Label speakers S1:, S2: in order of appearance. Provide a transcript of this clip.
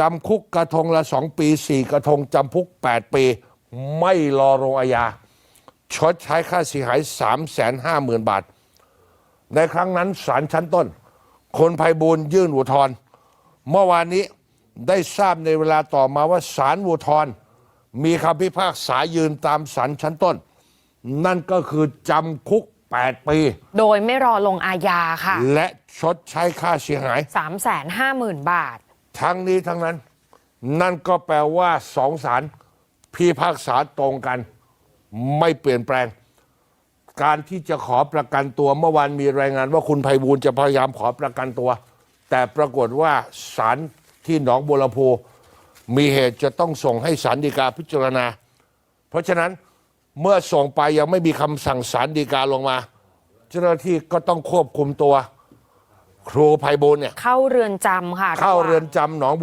S1: จำคุกกระทงละสองปีสี่กระทงจำคุกแปดปี ไม่รอลงอาญาชดใช้ค่าเสียหาย3 5 0 0 0 0บาท ในครั้งนั้นศาลชั้นต้น คนภัยบูลย์ยื่นอุทธรณ์เมื่อวานนี้ได้ทราบในเวลาต่อมาว่าศาลอุทธรณ์มีคำพิพากษายืนตามศาลชั้นต้น นั่นก็คือจำคุก 8 ปี
S2: โดยไม่รอลงอาญาค่ะ
S1: และชดใช้ค่าเสียหาย
S2: 350,000 บาท
S1: ทั้งนี้ทั้งนั้น นั่นก็แปลว่าสองศาลพิพากษาตรงกัน ไม่เปลี่ยนแปลง การที่จะขอประกันตัวเมื่อวานมีรายงานว่าคุณไพบูลย์จะพยายามขอประกันตัว แต่ปรากฏว่าศาลที่หนองบัวลำพูมีเหตุจะต้องส่งให้ศาลฎีกาพิจารณา เพราะฉะนั้นเมื่อส่งไปยังไม่มีคำสั่งศาลฎีกาลงมา เจ้าหน้าที่ก็ต้องควบคุมตัว ครูไพบูลย์เนี่ย
S2: เข้าเรือนจำค่ะ
S1: เข้า
S2: ระหว่ง
S1: เรือนจำหนองบัว